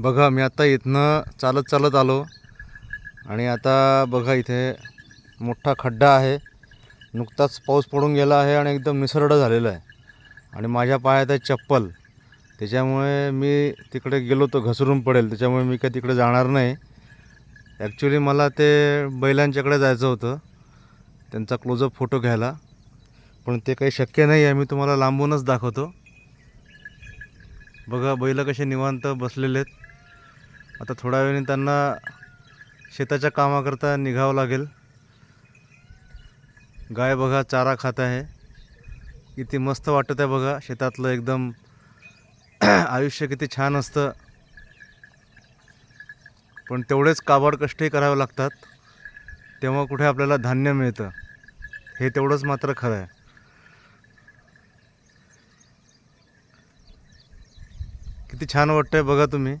बघा मी आता इथनं चालत चालत आलो. आणि आता बघा इथे मोठा खड्डा आहे. नुकताच पाऊस पडून गेला आहे आणि एकदम निसरडं झालेलं आहे. आणि माझ्या पायात आहे चप्पल. त्याच्यामुळे मी तिकडे गेलो तो घसरून पडेल. त्याच्यामुळे मी काय तिकडे जाणार नाही. ॲक्च्युली मला ते बैलांच्याकडे जायचं होतं. त्यांचा क्लोजअप फोटो घ्यायला. पण ते काही शक्य नाही आहे. मी तुम्हाला लांबूनच दाखवतो. बघा बैल कसे निवांत बसलेले आहेत आता थोड्या वेळाने त्यांना शेताच्या कामाकरता निघावं लागेल. गाय बघा चारा खात आहे. किती मस्त वाटत आहे बघा शेतातलं एकदम आयुष्य किती छान असतं. पण तेवढेच काबाड कष्टही करावे लागतात. तेव्हा कुठे आपल्याला धान्य मिळतं. हे तेवढंच मात्र खरं आहे. किती छान वाटतंय बघा तुम्ही.